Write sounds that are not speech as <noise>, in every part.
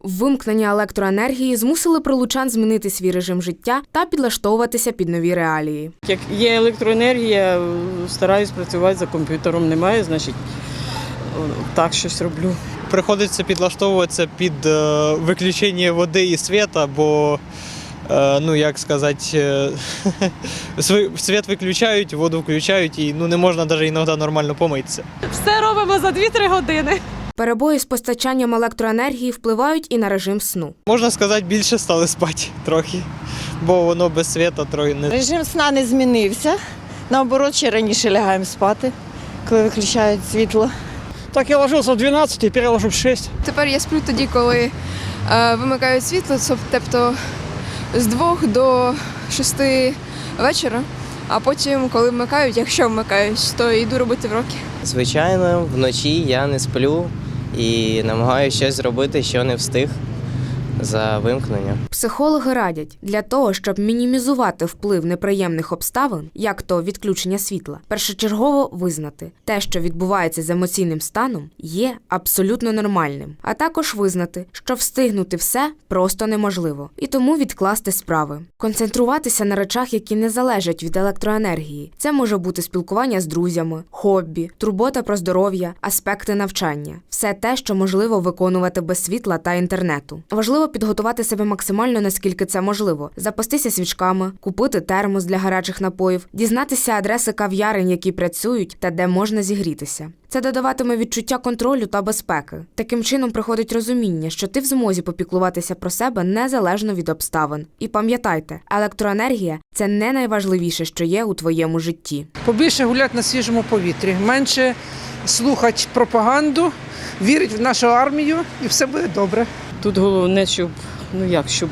Вимкнення електроенергії змусили прилучан змінити свій режим життя та підлаштовуватися під нові реалії. Як є електроенергія, стараюсь працювати за комп'ютером. Немає, значить так щось роблю. приходиться підлаштовуватися під е, виключення води і світа, бо, е, ну як сказати, е, <laughs> світ виключають, воду включають, і ну, не можна навіть іноді нормально помитися. Все робимо за 2-3 години. Перебої з постачанням електроенергії впливають і на режим сну. Можна сказати, більше стали спати трохи, бо воно без світа трохи не Режим сна не змінився. Наоборот, ще раніше лягаємо спати, коли виключають світло. Так я ложился в 12 теперь я ложу в 6. Тепер я сплю тоді, коли е, вимикають світло, тобто з двох до шести вечора. А потім, коли вмикають, якщо вмикають, то йду робити вроки. Звичайно, вночі я не сплю і намагаюся щось зробити, що не встиг за вимкнення. Психологи радять для того, щоб мінімізувати вплив неприємних обставин, як то відключення світла, першочергово визнати те, що відбувається з емоційним станом, є абсолютно нормальним, а також визнати, що встигнути все просто неможливо, і тому відкласти справи, концентруватися на речах, які не залежать від електроенергії. Це може бути спілкування з друзями, хобі, турбота про здоров'я, аспекти навчання, все те, що можливо виконувати без світла та інтернету. Важливо підготувати себе максимально наскільки це можливо, запастися свічками, купити термос для гарячих напоїв, дізнатися адреси кав'ярень, які працюють та де можна зігрітися. Це додаватиме відчуття контролю та безпеки. Таким чином приходить розуміння, що ти в змозі попіклуватися про себе незалежно від обставин. І пам'ятайте, електроенергія це не найважливіше, що є у твоєму житті. Побільше гуляти на свіжому повітрі, менше слухати пропаганду, вірити в нашу армію і все буде добре. Тут головне, щоб ну як, щоб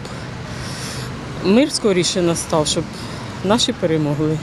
мир скоріше настав, щоб наші перемогли.